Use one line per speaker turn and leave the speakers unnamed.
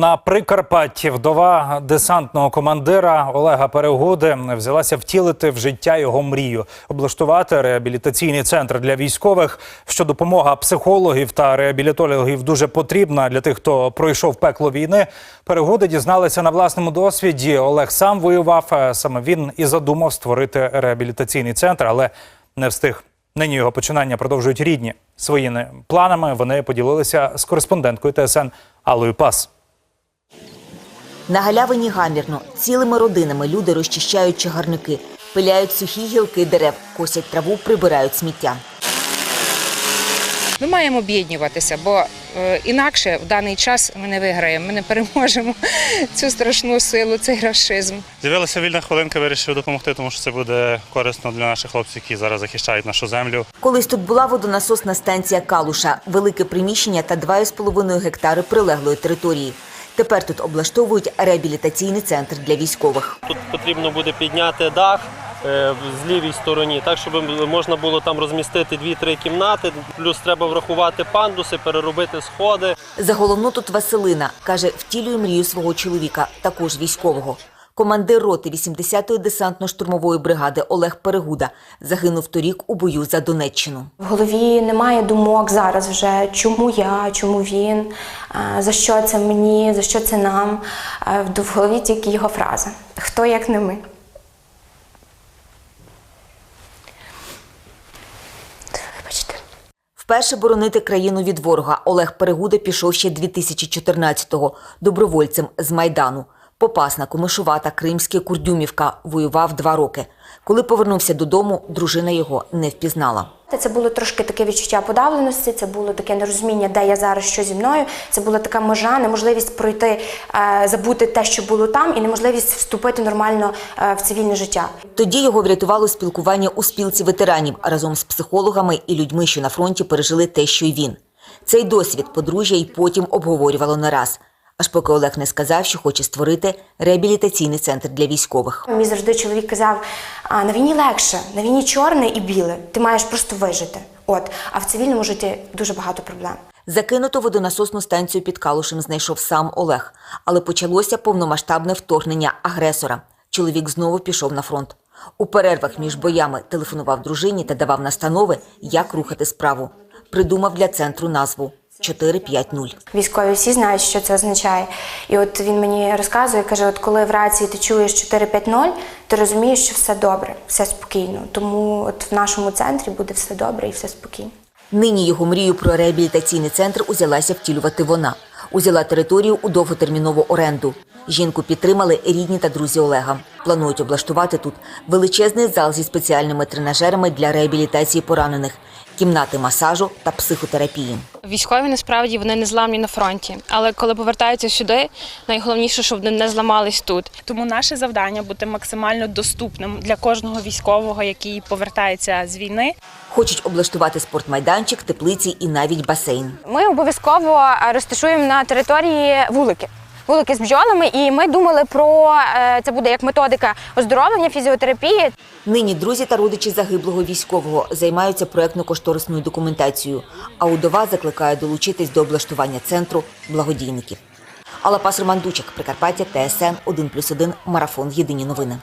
На Прикарпатті вдова десантного командира Олега Перегоди взялася втілити в життя його мрію, облаштувати реабілітаційний центр для військових. Що допомога психологів та реабілітологів дуже потрібна для тих, хто пройшов пекло війни. Перегоди дізналися на власному досвіді. Олег сам воював. е, Саме він і задумав створити реабілітаційний центр, але не встиг. Нині його починання продовжують рідні. Своїми планами вони поділилися з кореспонденткою ТСН Аллою Пас.
На галявині гамірно цілими родинами люди розчищають чагарники, пиляють сухі гілки дерев, косять траву, прибирають сміття.
Ми маємо об'єднуватися, бо е, інакше в даний час ми не виграємо, ми не переможемо цю страшну силу, цей расизм.
З'явилася вільна хвилинка, вирішив допомогти, тому що це буде корисно для наших хлопців, які зараз захищають нашу землю.
Колись тут була водонасосна станція Калуша, велике приміщення та 2,5 гектари прилеглої території. Тепер тут облаштовують реабілітаційний центр для військових.
Тут потрібно буде підняти дах е, з лівій стороні, так щоб можна було там розмістити 2-3 кімнати. Плюс треба врахувати пандуси, переробити сходи.
За головну тут Василина каже, втілює мрію свого чоловіка, також військового. Командир роти 80-ї десантно-штурмової бригади Олег Перегуда загинув торік у бою за Донеччину.
В голові немає думок зараз вже, чому я, чому він, е, за що це мені, за що це нам. Е, В голові тільки його фраза Хто як не ми.
Вперше боронити країну від ворога Олег Перегуда пішов ще 2014-го добровольцем з Майдану. Попасна, Комишувата, Кримське, Курдюмівка воював два роки. Коли повернувся додому, дружина його не впізнала.
Це було трошки таке відчуття подавленості, це було таке нерозуміння, де я зараз, що зі мною. Це була така межа, неможливість пройти, е, забути те, що було там, і неможливість вступити нормально е, в цивільне життя.
Тоді його врятувало спілкування у спілці ветеранів разом з психологами і людьми, що на фронті пережили те, що й він. Цей досвід подружжя й потім обговорювало не раз. Аж поки Олег не сказав, що хоче створити реабілітаційний центр для військових.
Мені завжди чоловік казав: а на війні легше, на війні чорне і біле. Ти маєш просто вижити. От, а в цивільному житті дуже багато проблем.
Закинуту водонасосну станцію під Калушем знайшов сам Олег, але почалося повномасштабне вторгнення агресора. Чоловік знову пішов на фронт. У перервах між боями телефонував дружині та давав настанови, як рухати справу. Придумав для центру назву 450.
Військові всі знають, що це означає. І от він мені розказує, каже: от коли в рації ти чуєш 450, ти розумієш, що все добре, все спокійно. Тому от в нашому центрі буде все добре і все спокійно.
Нині його мрію про реабілітаційний центр узялася втілювати вона. Узяла територію у довготермінову оренду. Жінку підтримали рідні та друзі Олега. Планують облаштувати тут величезний зал зі спеціальними тренажерами для реабілітації поранених, кімнати масажу та психотерапії.
Військові насправді вони не зламні на фронті, але коли повертаються сюди, найголовніше, щоб вони не зламались тут.
Тому наше завдання бути максимально доступним для кожного військового, який повертається з війни.
Хочуть облаштувати спортмайданчик, теплиці і навіть басейн.
Ми обов'язково розташуємо на території вулики. Вулики з бджолами, і ми думали про е, це буде як методика оздоровлення, фізіотерапії.
Нині друзі та родичі загиблого військового займаються проектно-кошторисною документацією, а удова закликає долучитись до облаштування центру благодійників. Алапас Роман Дучик, Прикарпаття, ТСН 1+,1, Марафон. Єдині новини.